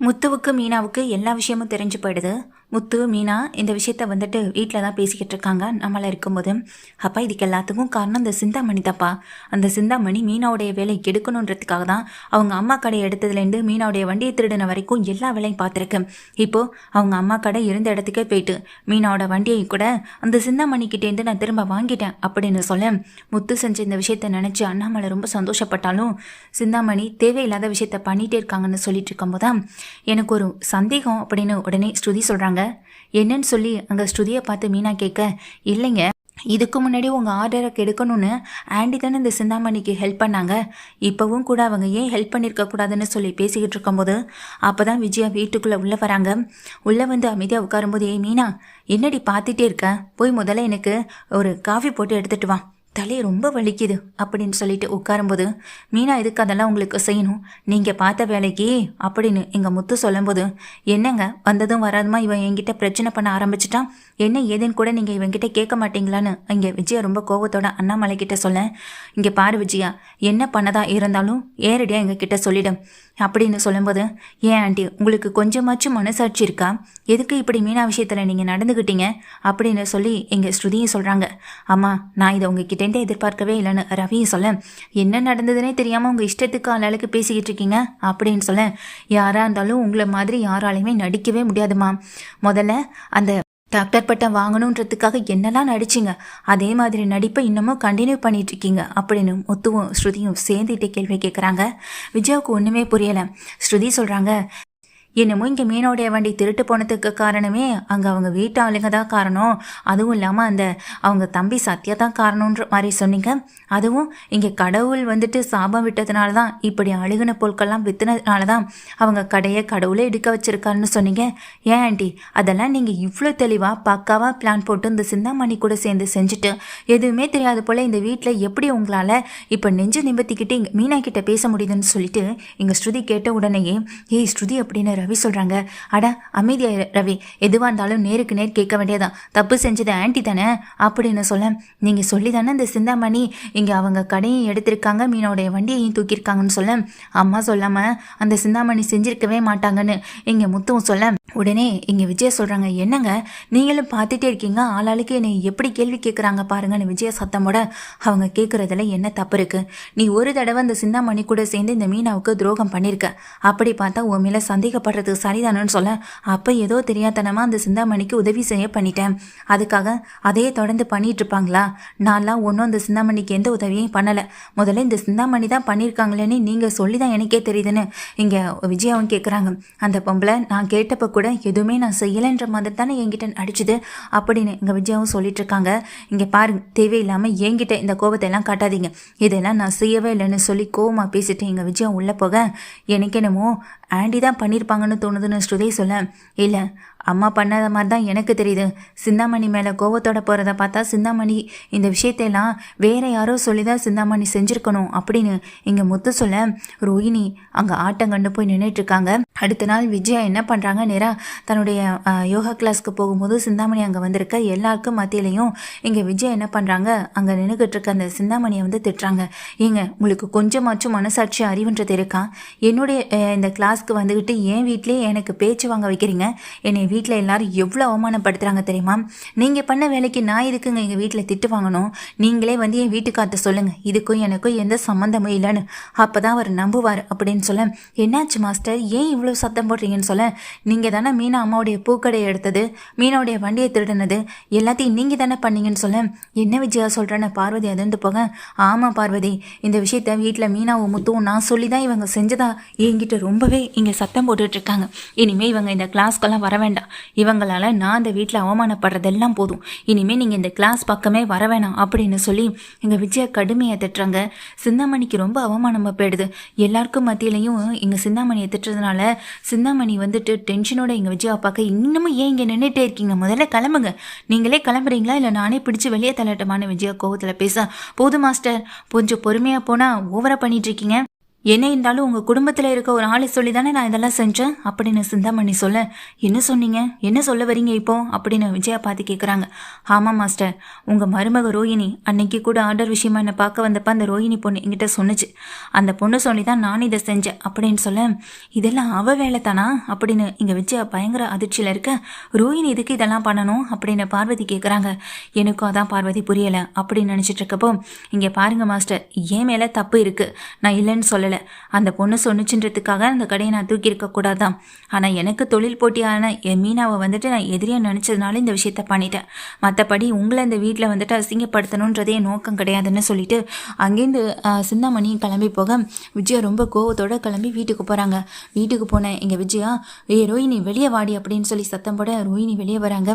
முத்துவுக்கு மீனாவுக்கு எல்லா விஷயமும் தெரிஞ்சு போயிடுது. முத்து மீனா இந்த விஷயத்த வந்துட்டு வீட்டில் தான் பேசிக்கிட்டு இருக்காங்க. நம்மள இருக்கும்போது அப்பா இதுக்கு எல்லாத்துக்கும் காரணம் இந்த சிந்தாமணி தப்பா அந்த சிந்தாமணி மீனாவுடைய வேலை கெடுக்கணுன்றதுக்காக தான் அவங்க அம்மா கடை எடுத்ததுலேருந்து மீனாவுடைய வண்டியை திருடின வரைக்கும் எல்லா வேலையும் பார்த்துருக்கு. இப்போ அவங்க அம்மா கடை இருந்த இடத்துக்கே போயிட்டு மீனாவோட வண்டியை கூட அந்த சிந்தாமணிக்கிட்டேருந்து நான் திரும்ப வாங்கிட்டேன் அப்படின்னு சொல்ல முத்து செஞ்ச இந்த விஷயத்த நினச்சி அண்ணாமலை ரொம்ப சந்தோஷப்பட்டாலும் சிந்தாமணி தேவையில்லாத விஷயத்த பண்ணிகிட்டே இருக்காங்கன்னு சொல்லிட்டு இருக்கும்போது தான் எனக்கு ஒரு சந்தேகம் அப்படின்னு உடனே ஸ்ருதி சொல்கிறாங்க என்னன்னு சொல்லி அங்கே ஸ்ருதியை பார்த்து மீனா கேட்க இல்லைங்க இதுக்கு முன்னாடி உங்கள் ஆர்டரை கெடுக்கணும்னு ஆண்டி தானே இந்த சிந்தாமணிக்கு ஹெல்ப் பண்ணாங்க. இப்போவும் கூட அவங்க ஏன் ஹெல்ப் பண்ணியிருக்க கூடாதுன்னு சொல்லி பேசிக்கிட்டு இருக்கும்போது அப்போ தான் விஜயா வீட்டுக்குள்ளே உள்ளே வராங்க. உள்ளே வந்து அமைதியாக உட்காரும்போது ஏ மீனா என்னடி பார்த்துட்டே இருக்க? போய் முதல்ல எனக்கு ஒரு காஃபி போட்டு எடுத்துகிட்டு வா. தலை ரொம்ப வலிக்குது அப்படின்னு சொல்லிட்டு உட்காரும்போது மீனா இதுக்கு அதெல்லாம் உங்களுக்கு செய்யணும்? நீங்கள் பார்த்த வேலைக்கு அப்படின்னு எங்கள் முத்து சொல்லும்போது என்னங்க வந்ததும் வராதுமா? இவன் என்கிட்ட பிரச்சனை பண்ண ஆரம்பிச்சிட்டான். என்ன ஏதுன்னு கூட நீங்கள் இவன்கிட்ட கேட்க மாட்டீங்களான்னு? இங்கே விஜயா ரொம்ப கோவத்தோட அண்ணாமலை கிட்ட சொல்ல இங்கே பாரு விஜயா என்ன பண்ணதா இருந்தாலும் ஏரடியாக எங்கள் கிட்ட சொல்லிடும் அப்படின்னு சொல்லும்போது ஏன் ஆண்டி உங்களுக்கு கொஞ்சமாச்சும் மனசாட்சி இருக்கா? எதுக்கு இப்படி மீனா விஷயத்தில் நீங்கள் நடந்துக்கிட்டீங்க அப்படின்னு சொல்லி எங்கள் ஸ்ருதியும் சொல்கிறாங்க அம்மா நான் இதை உங்ககிட்டேருந்து எதிர்பார்க்கவே இல்லைன்னு ரவியும் சொல்ல என்ன நடந்ததுன்னே தெரியாமல் உங்கள் இஷ்டத்துக்கு ஆளாளுக்கு பேசிக்கிட்டு இருக்கீங்க? அப்படின்னு சொல்ல யாராக இருந்தாலும் உங்களை மாதிரி யாராலையுமே நடிக்கவே முடியாதுமா முதல்ல அந்த டாக்டர் பட்டம் வாங்கணுன்றதுக்காக என்னெல்லாம் நடிச்சிங்க? அதே மாதிரி நடிப்பை இன்னமும் கண்டினியூ பண்ணிட்டு இருக்கீங்க? அப்படின்னு முத்துவும் ஸ்ருதியும் சேர்ந்துட்டு கேள்வி கேட்குறாங்க விஜயாவுக்கு ஒன்றுமே புரியலை. ஸ்ருதி சொல்கிறாங்க என்னமோ இங்கே மீனோடைய வண்டி திருட்டு போனதுக்கு காரணமே அங்கே அவங்க வீட்டு ஆளுங்க தான் காரணம். அதுவும் இல்லாமல் அந்த அவங்க தம்பி சத்யா தான் காரணன்ற மாதிரி சொன்னீங்க. அதுவும் இங்கே கடவுள் வந்துட்டு சாபம் விட்டதுனால தான் இப்படி அழுகுன பொருட்கள்லாம் வித்துனதுனால தான் அவங்க கடையை கடவுளே எடுக்க வச்சிருக்காருன்னு சொன்னீங்க. ஏன் ஆண்டி? அதெல்லாம் நீங்கள் இவ்வளோ தெளிவாக பக்காவாக பிளான் போட்டு இந்த சிந்தாமணி கூட சேர்ந்து செஞ்சுட்டு எதுவுமே தெரியாத போல் இந்த வீட்டில் எப்படி உங்களால் இப்போ நெஞ்சு நிமித்திக்கிட்டு இங்கே மீனா கிட்ட பேச முடியுதுன்னு சொல்லிட்டு எங்கள் ஸ்ருதி கேட்ட உடனேயே ஏய் ஸ்ருதி அப்படின்னு ரவி சொல்கிறாங்க அட அமைதியா ரவி. எதுவாக இருந்தாலும் நேருக்கு நேர் கேட்க வேண்டியதான் தப்பு செஞ்சது ஆன்ட்டி தானே? அப்படின்னு சொல்ல நீங்கள் சொல்லி தானே இந்த சிந்தாமணி? இங்கே அவங்க கடையும் எடுத்திருக்காங்க மீனோடைய வண்டியையும் தூக்கியிருக்காங்கன்னு சொல்ல அம்மா சொல்லாமல் அந்த சிந்தாமணி செஞ்சிருக்கவே மாட்டாங்கன்னு இங்கே முத்துவும் சொல்ல உடனே இங்கே விஜயா சொல்கிறாங்க என்னங்க? நீங்களும் பார்த்துட்டே இருக்கீங்க ஆளாளுக்கு என்னை எப்படி கேள்வி கேட்குறாங்க பாருங்கன்னு விஜயா சத்தமோட அவங்க கேட்குறதுல என்ன தப்பு இருக்குது நீ ஒரு தடவை அந்த சிந்தாமணி கூட சேர்ந்து இந்த மீனாவுக்கு துரோகம் பண்ணியிருக்க அப்படி பார்த்தா உன் மேலே சந்தேகப்பட சந்தேகப்படுறது சரிதானன்னு சொல்ல அப்போ ஏதோ தெரியாதனமாக அந்த சிந்தாமணிக்கு உதவி செய்ய பண்ணிட்டேன். அதுக்காக அதையே தொடர்ந்து பண்ணிட்டு இருப்பாங்களா? நான்லாம் ஒன்றும் அந்த சிந்தாமணிக்கு எந்த உதவியும் பண்ணலை. முதல்ல இந்த சிந்தாமணி தான் பண்ணியிருக்காங்களேன்னு நீங்கள் சொல்லி தான் எனக்கே தெரியுதுன்னு இங்கே விஜயாவும் கேட்குறாங்க அந்த பொம்பளை நான் கேட்டப்போ கூட எதுவுமே நான் செய்யலைன்ற மாதிரி தானே என்கிட்ட அடிச்சுது அப்படின்னு எங்கள் விஜயாவும் சொல்லிட்டு இருக்காங்க. இங்கே பாருங்க தேவையில்லாமல் என்கிட்ட இந்த கோபத்தை எல்லாம் காட்டாதீங்க. இதெல்லாம் நான் செய்யவே இல்லைன்னு சொல்லி கோவமாக பேசிட்டு எங்கள் விஜயா உள்ளே போக எனக்கு என்னமோ ஆண்டி தான் பண்ணியிருப்பாங்கன்னு தோணுதுன்னு ஸ்ருதி சொல்ல இல்லை அம்மா பண்ணாத மாதிரி தான் எனக்கு தெரியுது. சிந்தாமணி மேலே கோவத்தோட போகிறத பார்த்தா சிந்தாமணி இந்த விஷயத்தையெல்லாம் வேற யாரோ சொல்லி தான் சிந்தாமணி செஞ்சுருக்கணும் அப்படின்னு இங்கே முத்து சொல்ல ரோஹிணி அங்கே ஆட்டம் கண்டு போய் நின்றுட்டுருக்காங்க அடுத்த நாள் விஜயா என்ன பண்ணுறாங்க நேராக தன்னுடைய யோகா கிளாஸ்க்கு போகும்போது சிந்தாமணி அங்கே வந்திருக்க எல்லாருக்கும் மத்தியிலையும் இங்கே விஜயா என்ன பண்ணுறாங்க அங்கே நின்றுக்கிட்டு இருக்க அந்த சிந்தாமணியை வந்து திட்டுறாங்க. ஏங்க உங்களுக்கு கொஞ்சமாச்சும் மனசாட்சி அறிவுன்றது இருக்கா? என்னுடைய இந்த கிளாஸ்க்கு வந்துக்கிட்டு என் வீட்லேயே எனக்கு பேச்சு வாங்க வைக்கிறீங்க. என்னை வீட்டில் எல்லாரும் எவ்வளோ அவமானப்படுத்துகிறாங்க தெரியுமா? நீங்கள் பண்ண வேலைக்கு நான் இருக்குங்க எங்கள் வீட்டில் திட்டு வாங்கணும்? நீங்களே வந்து என் வீட்டுக்கார்ட்ட சொல்லுங்கள் இதுக்கும் எனக்கும் எந்த சம்மந்தமும் இல்லைன்னு. அப்போ தான் அவர் நம்புவார் அப்படின்னு சொல்ல என்னாச்சு மாஸ்டர்? ஏன் இவ்வளோ சத்தம் போடுறீங்கன்னு சொல்ல? நீங்கள் தானே மீனா அம்மாவுடைய பூக்கடையை எடுத்தது மீனாவுடைய வண்டியை திருடினது எல்லாத்தையும் நீங்கள் தானே பண்ணீங்கன்னு சொல்ல என்ன விஜயா சொல்கிறேன்னு பார்வதி அதிர்ந்து போக ஆமாம் பார்வதி இந்த விஷயத்த வீட்டில் மீனாவும் முத்துவும் நான் சொல்லி தான் இவங்க செஞ்சதா? என்கிட்ட ரொம்பவே இங்கே சத்தம் போட்டுட்ருக்காங்க இனிமேல் இவங்க இந்த கிளாஸ்க்கெல்லாம் வர வேண்டாம். இவங்களால நான் அந்த வீட்டில் அவமானப்படுறதெல்லாம் போதும். இனிமேல் நீங்கள் இந்த கிளாஸ் பக்கமே வர வேணாம் அப்படின்னு சொல்லி எங்கள் விஜயா கடுமையை திட்டுறாங்க. சிந்தாமணிக்கு ரொம்ப அவமானமாக போயிடுது. எல்லாருக்கும் மத்தியிலையும் எங்கள் சிந்தாமணியை திட்டுறதுனால சிந்தாமணி வந்துட்டு டென்ஷனோட எங்கள் விஜயாவை பார்க்க இன்னமும் ஏன் இங்கே நின்றுட்டே இருக்கீங்க? முதல்ல கிளம்புங்க. நீங்களே கிளம்புறீங்களா? இல்லை நானே பிடிச்சி வெளியே தள்ளட்டமான விஜயா கோவத்தில் பேச. போதும் மாஸ்டர் கொஞ்சம் பொறுமையாக போனால் ஓவராக பண்ணிட்டு இருக்கீங்க. என்ன இருந்தாலும் உங்கள் குடும்பத்தில் இருக்க ஒரு ஆளை சொல்லி தானே நான் இதெல்லாம் செஞ்சேன்? அப்படின்னு சிந்தாமணி சொல்ல என்ன சொன்னீங்க? என்ன சொல்ல வரீங்க இப்போ? அப்படின்னு விஜயா பார்த்து கேட்குறாங்க ஆமாம் மாஸ்டர். உங்கள் மருமக ரோஹிணி அன்னைக்கு கூட ஆர்டர் விஷயமா என்னை பார்க்க வந்தப்ப அந்த ரோஹிணி பொண்ணு என்கிட்ட சொன்னுச்சு. அந்த பொண்ணு சொல்லி தான் நான் இதை செஞ்சேன். அப்படின்னு சொல்ல இதெல்லாம் அவ வேலை தானா அப்படின்னு இங்கே விஜயா பயங்கர அதிர்ச்சியில் இருக்க ரோஹிணி இதுக்கு இதெல்லாம் பண்ணணும்? அப்படின்னு பார்வதி கேட்குறாங்க எனக்கும் அதான் பார்வதி புரியலை. அப்படின்னு நினச்சிட்டு இருக்கப்போ இங்கே பாருங்க மாஸ்டர். ஏன் மேலே தப்பு இருக்குது நான் இல்லைன்னு சொல்லலை. அந்த பொண்ணு சொன்னுச்சுன்றதுக்காக அந்த கடையை நான் தூக்கி இருக்கக்கூடாதான் ஆனால் எனக்கு தொழில் போட்டியான என் மீனாவை வந்துட்டு நான் எதிரியாக நினச்சதுனால இந்த விஷயத்த பண்ணிட்டேன். மற்றபடி உங்களை இந்த வீட்டில் வந்துட்டு அசிங்கப்படுத்தணுன்றதே நோக்கம் கிடையாதுன்னு சொல்லிட்டு அங்கேருந்து சிந்தாமணி கிளம்பி போக விஜயா ரொம்ப கோவத்தோட கிளம்பி வீட்டுக்கு போகிறாங்க வீட்டுக்கு போனேன். எங்கள் விஜயா ஏ ரோஹினி வெளியே வாடி அப்படின்னு சொல்லி சத்தம் போட ரோஹினி வெளியே வராங்க.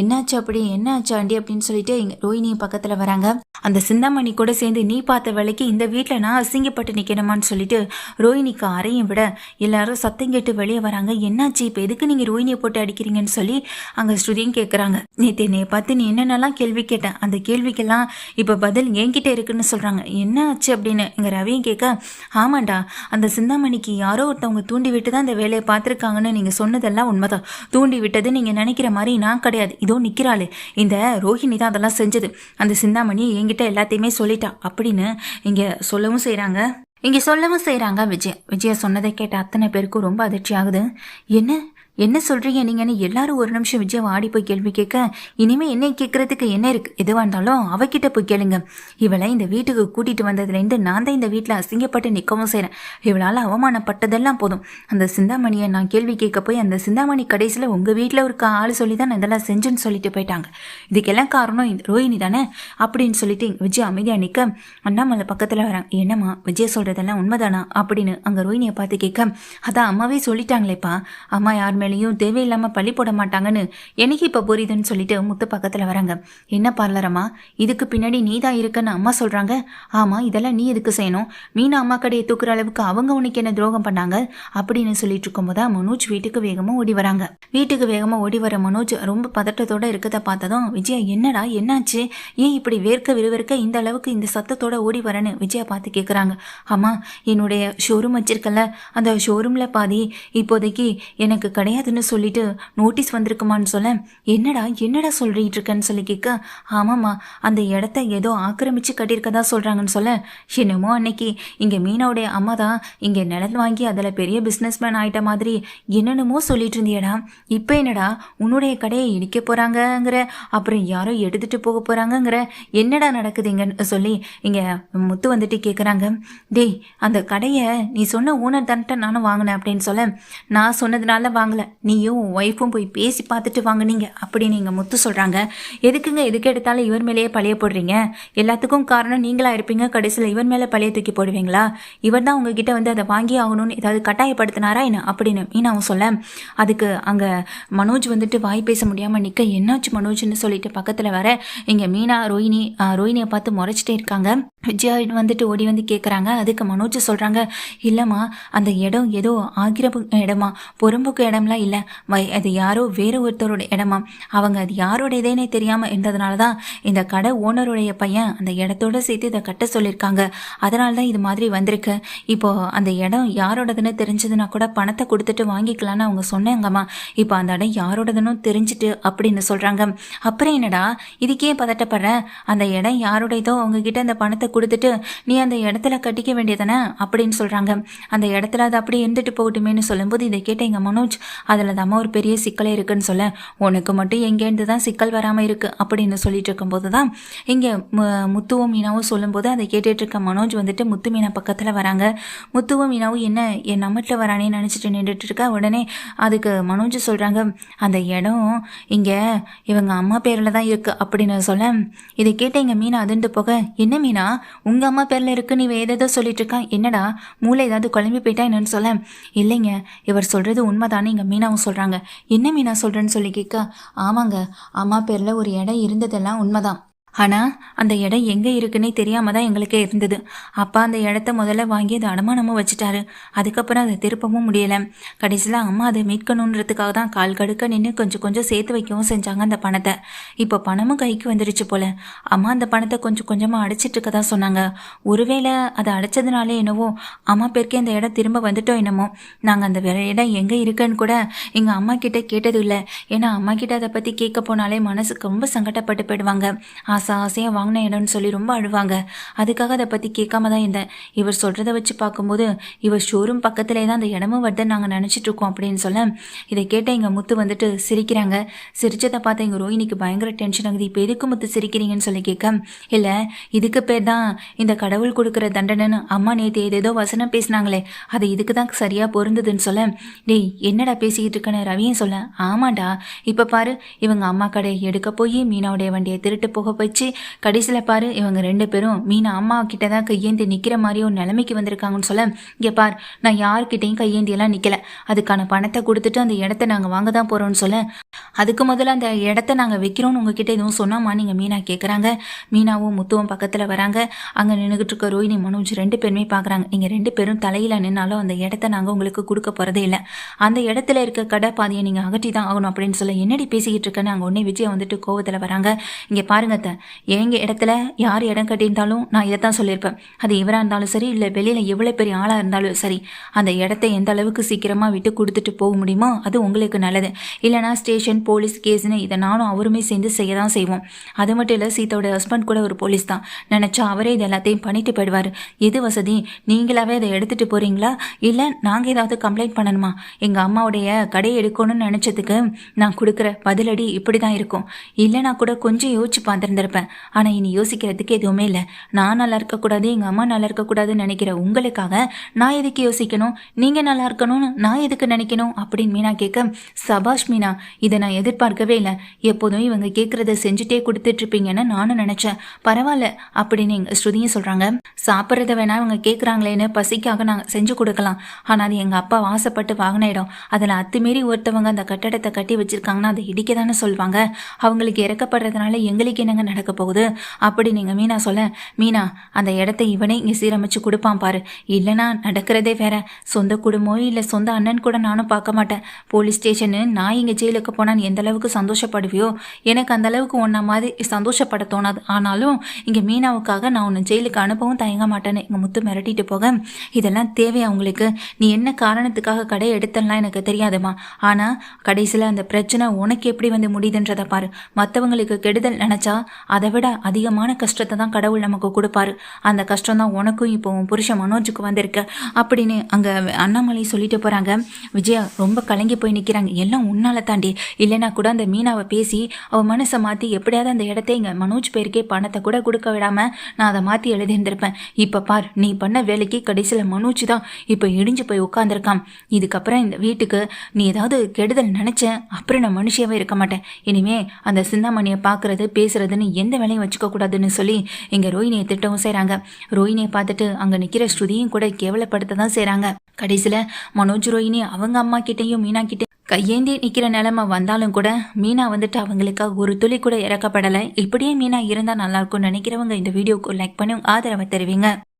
என்னாச்சு அப்படி? என்னாச்சு ஆண்டி? அப்படின்னு சொல்லிட்டு எங்கள் ரோஹினி பக்கத்தில் வராங்க. அந்த சிந்தாமணி கூட சேர்ந்து நீ பார்த்த வேலைக்கு இந்த வீட்டில் நான் அசிங்கப்பட்டு நிற்கணுமான்னு சொல்லிட்டு ரோஹினிக்கு அறையும் விட எல்லாரும் சத்தம் கேட்டு வெளியே வராங்க. என்னாச்சு? இப்போ எதுக்கு நீங்கள் ரோஹினியை போட்டு அடிக்கிறீங்கன்னு சொல்லி அங்கே ஸ்ருதியும் கேட்குறாங்க நேற்று என்னைய பார்த்து நீ என்னென்னலாம் கேள்வி கேட்டேன் அந்த கேள்விக்கெல்லாம் இப்போ பதில் என்கிட்ட இருக்குன்னு சொல்கிறாங்க என்ன ஆச்சு அப்படின்னு எங்கள் ரவியும் கேட்க ஆமாண்டா அந்த சிந்தாமணிக்கு யாரோ ஒருத்தவங்க தூண்டி விட்டு தான் அந்த வேலையை பார்த்துருக்காங்கன்னு நீங்கள் சொன்னதெல்லாம் உண்மைதான். தூண்டி விட்டது நீங்கள் நினைக்கிற மாதிரி நான் கிடையாது. இதோ நிற்கிறாளே இந்த ரோஹிணி தான் அதெல்லாம் செஞ்சது. அந்த சிந்தாமணி என்கிட்ட எல்லாத்தையுமே சொல்லிட்டா. அப்படின்னு இங்கே சொல்லவும் செய்கிறாங்க இங்கே சொல்லவும் செய்கிறாங்க விஜய். விஜயா சொன்னதை கேட்ட அத்தனை பேருக்கும் ரொம்ப அதிர்ச்சி ஆகுது என்ன? என்ன சொல்கிறீங்க நீங்கன்னு எல்லாரும் ஒரு நிமிஷம் விஜய் ஆடி போய் கேள்வி கேட்க இனிமேல் என்ன கேட்குறதுக்கு என்ன இருக்கு? எதுவாக இருந்தாலும் அவகிட்ட போய் கேளுங்க. இவளை இந்த வீட்டுக்கு கூட்டிகிட்டு வந்ததுலேருந்து நான் தான் இந்த வீட்டில் அசிங்கப்பட்டு நிற்கவும் செய்கிறேன் இவளால் அவமானப்பட்டதெல்லாம் போதும். அந்த சிந்தாமணியை நான் கேள்வி கேட்க போய் அந்த சிந்தாமணி கடைசியில் உங்கள் வீட்டில் ஒரு ஆள் சொல்லி தான் நான் இதெல்லாம் செஞ்சேன்னு சொல்லிட்டு போயிட்டாங்க. இதுக்கெல்லாம் காரணம் இந்த ரோஹிணி தானே? அப்படின்னு சொல்லிட்டு விஜய் அமைதியாக நிற்க அண்ணாமலை பக்கத்தில் வராங்க. என்னம்மா விஜய் சொல்கிறதெல்லாம் உண்மைதானா? அப்படின்னு அங்கே ரோஹிணியை பார்த்து கேட்க அதான் அம்மாவே சொல்லிட்டாங்களேப்பா. அம்மா யாருமே மேலேயும் தேவையில்லாமல் பழி போட மாட்டாங்கன்னு எனக்கு இப்போ புரியுதுன்னு சொல்லிட்டு முத்து பக்கத்தில் வராங்க. என்ன பார்லரம்மா இதுக்கு பின்னாடி நீ தான் இருக்கன்னு அம்மா சொல்கிறாங்க ஆமாம் இதெல்லாம் நீ எதுக்கு செய்யணும்? மீனா அம்மா கடையை தூக்குற அளவுக்கு அவங்க உனக்கு என்ன துரோகம் பண்ணாங்க? அப்படின்னு சொல்லிட்டு இருக்கும்போது மனோஜ் வீட்டுக்கு வேகமாக ஓடி வராங்க. வீட்டுக்கு வேகமாக ஓடி வர மனோஜ் ரொம்ப பதட்டத்தோடு இருக்கதை பார்த்ததும் விஜயா என்னடா? என்னாச்சு? ஏன் இப்படி வேர்க்க விறுவிற்க இந்த அளவுக்கு இந்த சத்தத்தோட ஓடி வரேன்னு விஜயா பார்த்து கேட்குறாங்க ஆமாம் என்னுடைய ஷோரூம் வச்சிருக்கல அந்த ஷோரூமில் பாதி இப்போதைக்கு எனக்கு கிடையாதுன்னு சொல்லிட்டு நோட்டீஸ் வந்திருக்குமான்னு சொல்ல என்னடா என்னடா சொல்லிட்டு இருக்கேன்னு சொல்லி கேட்க ஆமாம்மா அந்த இடத்த ஏதோ ஆக்கிரமிச்சு கட்டியிருக்கதா சொல்கிறாங்கன்னு சொல்ல என்னமோ அன்னைக்கு இங்கே மீனாவுடைய அம்மா தான் இங்கே நிலம் வாங்கி அதில் பெரிய பிஸ்னஸ் மேன் ஆயிட்ட மாதிரி என்னென்னமோ சொல்லிட்டு இருந்தியடா. இப்போ என்னடா உன்னுடைய கடையை இடிக்க போகிறாங்கங்கிற அப்புறம் யாரோ எடுத்துட்டு போக போகிறாங்கங்கிற என்னடா நடக்குதுங்கன்னு சொல்லி இங்கே முத்து வந்துட்டு கேட்குறாங்க டேய் அந்த கடையை நீ சொன்ன ஓனர் தன்ட்ட நானும் வாங்கினேன் அப்படின்னு சொல்ல நான் சொன்னதுனால வாங்கல. நீயும் உன் ஒய்ஃபும் போய் பேசி பார்த்துட்டு வாங்குனீங்க அப்படின்னு இங்கே முத்து சொல்கிறாங்க எதுக்குங்க எதுக்கு எடுத்தாலும் இவர் மேலேயே பழைய போடுறீங்க? எல்லாத்துக்கும் காரணம் நீங்களாக இருப்பீங்க. கடைசியில் இவர் மேலே பழைய தூக்கி போடுவீங்களா? இவர் தான் உங்ககிட்ட வந்து அதை வாங்கி ஆகணும்னு ஏதாவது கட்டாயப்படுத்தினாரா என்ன? அப்படின்னு மீனாவும் சொல்ல. அதுக்கு அங்கே மனோஜ் வந்துட்டு வாய் பேச முடியாமல் நிற்க என்னாச்சு மனோஜ்னு சொல்லிட்டு பக்கத்தில் வர இங்கே மீனா ரோஹினி ரோஹினியை பார்த்து முறைச்சிட்டே இருக்காங்க. விஜயா வந்துட்டு ஓடி வந்து கேட்குறாங்க அதுக்கு மனோஜ் சொல்கிறாங்க இல்லைம்மா அந்த இடம் ஏதோ ஆக்கிரப்பு இடமா? பொறும்புக்கு இடம் இடம்லாம் இல்லை. வை அது யாரோ வேறு ஒருத்தரோட இடமா அவங்க அது யாரோட இதேனே தெரியாமல் இருந்ததுனால தான் இந்த கடை ஓனருடைய பையன் அந்த இடத்தோட சேர்த்து இதை கட்ட சொல்லியிருக்காங்க. அதனால தான் இது மாதிரி வந்திருக்கு. இப்போ அந்த இடம் யாரோடதுன்னு தெரிஞ்சதுன்னா கூட பணத்தை கொடுத்துட்டு வாங்கிக்கலான்னு அவங்க சொன்னாங்கம்மா. இப்போ அந்த இடம் யாரோடதுன்னு தெரிஞ்சுட்டு அப்படின்னு சொல்கிறாங்க அப்புறம் என்னடா இதுக்கே பதட்டப்படுற? அந்த இடம் யாரோடையதோ அவங்க கிட்ட அந்த பணத்தை கொடுத்துட்டு நீ அந்த இடத்துல கட்டிக்க வேண்டியதானே அப்படின்னு சொல்கிறாங்க அந்த இடத்துல அது அப்படியே இருந்துட்டு போகட்டுமேன்னு சொல்லும்போது இதை கேட்ட எங்கள் மனோஜ். அதில் தாம்மா ஒரு பெரிய சிக்கலே இருக்குன்னு சொல்ல உனக்கு மட்டும் எங்கேருந்து தான் சிக்கல் வராமல் இருக்குது அப்படின்னு சொல்லிட்டு இருக்கும்போது தான் இங்கே முத்துவும் மீனாவும் சொல்லும்போது அதை கேட்டுட்டு இருக்க மனோஜ் வந்துட்டு முத்து மீனா பக்கத்தில் வராங்க. முத்துவும் மீனாவும் என்ன என் நம்மட்டில் வரானே நினச்சிட்டு நின்றுட்டு இருக்கா? உடனே அதுக்கு மனோஜ் சொல்கிறாங்க அந்த இடம் இங்கே இவங்க அம்மா பேரில் தான் இருக்குது அப்படின்னு சொல்ல இதை கேட்ட எங்கள் மீனா அதிர்ந்து போக என்ன மீனா உங்கள் அம்மா பேரில் இருக்கு நீ ஏதேதோ சொல்லிட்டு இருக்கா? என்னடா மூளை ஏதாவது குழம்பி போயிட்டா என்னன்னு சொல்ல? இல்லைங்க இவர் சொல்கிறது உண்மைதானே இங்கே மீனாவும் சொல்கிறாங்க என்ன மீனா சொல்கிறேன்னு சொல்லி கேட்க ஆமாங்க அம்மா பேரில் ஒரு இடம் இருந்ததெல்லாம் உண்மைதான். ஆனால் அந்த இடம் எங்கே இருக்குன்னே தெரியாமல் தான் எங்களுக்கே இருந்தது. அப்பா அந்த இடத்த முதல்ல வாங்கி அதை அடமானமும் வச்சுட்டாரு. அதுக்கப்புறம் அதை திருப்பவும் முடியலை. கடைசியில் அம்மா அதை மீட்கணுன்றதுக்காக தான் கால் கடுக்க நின்று கொஞ்சம் கொஞ்சம் சேர்த்து வைக்கவும் செஞ்சாங்க அந்த பணத்தை. இப்போ பணமும் கைக்கு வந்துடுச்சு போல. அம்மா அந்த பணத்தை கொஞ்சம் கொஞ்சமாக அடைச்சிட்டு இருக்கதா சொன்னாங்க. ஒருவேளை அதை அடைச்சதுனாலே என்னவோ அம்மா பேருக்கே அந்த இடம் திரும்ப வந்துட்டோம் என்னமோ. நாங்கள் அந்த வேற இடம் எங்கே இருக்குன்னு கூட எங்கள் அம்மா கிட்டே கேட்டது இல்லை. ஏன்னா அம்மா கிட்ட அதை பற்றி கேட்க போனாலே மனசுக்கு ரொம்ப சங்கடப்பட்டு போயிடுவாங்க. ஆசை ஆசையாக வாங்கின இடம்னு சொல்லி ரொம்ப அழுவாங்க. அதுக்காக அதை பற்றி கேட்காம தான் இருந்தேன். இவர் சொல்கிறத வச்சு பார்க்கும்போது இவர் ஷோரூம் பக்கத்திலே தான் அந்த இடமும் வருதுன்னு நாங்கள் நினச்சிட்டு இருக்கோம் அப்படின்னு சொல்ல இதை கேட்ட எங்கள் முத்து வந்துட்டு சிரிக்கிறாங்க. சிரிச்சதை பார்த்து எங்கள் ரோஹினிக்கு பயங்கர டென்ஷன் ஆகுது. இப்போ எதுக்கு முத்து சிரிக்கிறீங்கன்னு சொல்லி கேட்க இல்லை இதுக்கு பேர் தான் இந்த கடவுள் கொடுக்குற தண்டனைன்னு அம்மா நேற்று ஏதேதோ வசனம் பேசினாங்களே. அது இதுக்கு தான் சரியாக பொருந்ததுன்னு சொல்ல டேய் என்னடா பேசிக்கிட்டு இருக்கேன்னு ரவியும் சொல்ல ஆமாண்டா இப்போ பாரு இவங்க அம்மா கடையை எடுக்க போய் மீனாவுடைய வண்டியை திருட்டு போக போய் வச்சு கடைசியில் பாரு இவங்க ரெண்டு பேரும் மீனா அம்மா கிட்ட தான் கையேந்தி நிற்கிற மாதிரி ஒரு நிலைமைக்கு வந்திருக்காங்கன்னு சொல்ல இங்கே பார் நான் யார்கிட்டையும் கையேந்தியெல்லாம் நிற்கல அதுக்கான பணத்தை கொடுத்துட்டு அந்த இடத்த நாங்கள் வாங்க தான் போகிறோம்னு சொல்ல அதுக்கு முதல்ல அந்த இடத்த நாங்கள் வைக்கிறோம்னு உங்ககிட்ட எதுவும் சொன்னாமா? நீங்கள் மீனா கேட்குறாங்க மீனாவும் முத்துவும் பக்கத்தில் வராங்க. அங்கே நின்றுக்கிட்டு இருக்க ரோஹினி மனோஜ் ரெண்டு பேருமே பார்க்குறாங்க நீங்கள் ரெண்டு பேரும் தலையில் நின்னாலும் அந்த இடத்த நாங்கள் உங்களுக்கு கொடுக்க போகிறதே இல்லை. அந்த இடத்துல இருக்க கடை பாதியை நீங்கள் அகற்றி தான் ஆகணும் அப்படின்னு சொல்ல என்னடி பேசிக்கிட்டு இருக்கேன்னு அங்கே உடனே விஜய் வந்துட்டு கோவத்தில் வராங்க. இங்கே பாருங்க அத்தை எங்கள் இடத்துல யார் இடம் கட்டியிருந்தாலும் நான் இதை தான் சொல்லியிருப்பேன். அது இவராக இருந்தாலும் சரி இல்லை வெளியில் எவ்வளோ பெரிய ஆளாக இருந்தாலும் சரி அந்த இடத்த எந்த அளவுக்கு சீக்கிரமாக விட்டு கொடுத்துட்டு போக முடியுமோ அது உங்களுக்கு நல்லது. இல்லைனா ஸ்டேஷன் போலீஸ் கேஸ்னு இதை நானும் அவருமே சேர்ந்து செய்ய தான் செய்வோம். அது மட்டும் இல்லை சீத்தோட ஹஸ்பண்ட் கூட ஒரு போலீஸ் தான். நினச்சா அவரே இது எல்லாத்தையும் பண்ணிட்டு போயிடுவார். எது வசதி? நீங்களாவே அதை எடுத்துகிட்டு போகிறீங்களா இல்லை நாங்கள் ஏதாவது கம்ப்ளைண்ட் பண்ணணுமா? எங்கள் அம்மாவுடைய கடையை எடுக்கணும்னு நினச்சதுக்கு நான் கொடுக்குற பதிலடி இப்படி தான் இருக்கும். இல்லைனா கூட கொஞ்சம் யோசிச்சு பார்த்துருந்துருப்பேன் ஆனால் இனி யோசிக்கிறதுக்கு எதுவுமே இல்லை. நான் நல்லா இருக்கக்கூடாது எங்கள் அம்மா நல்லா இருக்கக்கூடாதுன்னு நினைக்கிற உங்களுக்காக நான் எதுக்கு யோசிக்கணும்? நீங்கள் நல்லா இருக்கணும்னு நான் எதுக்கு நினைக்கணும்? அப்படின்னு மீனா கேட்க சபாஷ் மீனா இதை நான் எதிர்பார்க்கவே இல்லை. எப்போதும் இவங்க கேட்குறத செஞ்சுட்டே கொடுத்துட்ருப்பீங்கன்னு நானும் நினச்சேன். பரவாயில்ல அப்படின்னு எங்கள் ஸ்ருதியும் சொல்கிறாங்க சாப்பிட்றத வேணா இவங்க கேட்குறாங்களேன்னு பசிக்காக நாங்கள் செஞ்சு கொடுக்கலாம். ஆனால் அது எங்கள் அப்பா வாசப்பட்டு வாங்கின இடம். அதில் அத்துமீறி ஒருத்தவங்க அந்த கட்டடத்தை கட்டி வச்சிருக்காங்கன்னா அதை இடிக்க தானே சொல்லுவாங்க அவங்களுக்கு இறக்கப்படுறதுனால எங்களுக்கு என்னங்க நடக்க போகுது. அப்படி நீங்கள் மீனா சொல்ல மீனா அந்த இடத்த இவனே இங்கே சீரமைச்சு கொடுப்பான் பாரு. இல்லைனா நடக்கிறதே வேற. சொந்த குடும்பம் இல்லை சொந்த அண்ணன் கூட நானும் பார்க்க மாட்டேன். போலீஸ் ஸ்டேஷனு நான் இங்கே ஜெயிலுக்கு போனால் எந்த அளவுக்கு சந்தோஷப்படுவியோ? எனக்கு அந்த அளவுக்கு உன்ன மாதிரி சந்தோஷப்பட தோணாது. ஆனாலும் இங்கே மீனாவுக்காக நான் உன்னை ஜெயிலுக்கு அனுப்பவும் தயங்க மாட்டேன்னு எங்கள் முத்து மிரட்டிட்டு போக. இதெல்லாம் தேவை அவங்களுக்கு நீ என்ன காரணத்துக்காக கடை எடுத்தலாம் எனக்கு தெரியாதுமா? ஆனால் கடைசியில் அந்த பிரச்சனை உனக்கு எப்படி வந்து முடியுதுன்றதை பாரு. மற்றவங்களுக்கு கெடுதல் நினச்சா அதை விட அதிகமான கஷ்டத்தை தான் கடவுள் நமக்கு கொடுப்பாரு. அந்த கஷ்டம் தான் உனக்கும் இப்போ உன் புருஷன் மனோஜுக்கு வந்திருக்கு. அப்படின்னு அங்கே அண்ணாமலை சொல்லிட்டு போகிறாங்க விஜயா ரொம்ப கலங்கி போய் நிற்கிறாங்க எல்லாம் உன்னால தாண்டி. இல்லைன்னா கூட அந்த மீனாவை பேசி அவள் மனசை மாற்றி எப்படியாவது அந்த இடத்த இங்கே மனோஜ் பேருக்கே பணத்தை கூட கொடுக்க விடாமல் நான் அதை மாற்றி எழுதியிருந்திருப்பேன். இப்போ பார் நீ பண்ண வேலைக்கு கடைசியில் மனோஜ் தான் இப்போ இடிஞ்சு போய் உட்காந்துருக்கான் இதுக்கப்புறம் இந்த வீட்டுக்கு நீ ஏதாவது கெடுதல் நினச்சேன் அப்புறம் நான் மனுஷியாவே இருக்க மாட்டேன். இனிமே அந்த சிந்தாமணியை பார்க்கறது பேசுறதுன்னு எந்த வேலையும் வச்சுக்க கூடாதுன்னு சொல்லி இங்கே ரோஹினியை திட்டவும் செய்கிறாங்க ரோஹினியை பார்த்துட்டு அங்கே நிற்கிற ஸ்ருதியும் கூட கேவலப்படுத்த தான் செய்கிறாங்க கடைசியில் மனோஜ் ரோஹினி அவங்க அம்மா கிட்டேயும் மீனா கிட்டே கையேந்தி நிற்கிற நிலைமை வந்தாலும் கூட மீனா வந்துட்டு அவங்களுக்காக ஒரு துளி கூட இறக்கப்படலை. இப்படியே மீனா இருந்தால் நல்லாயிருக்கும்னு நினைக்கிறவங்க இந்த வீடியோக்கு லைக் பண்ணி ஆதரவை தருவீங்க.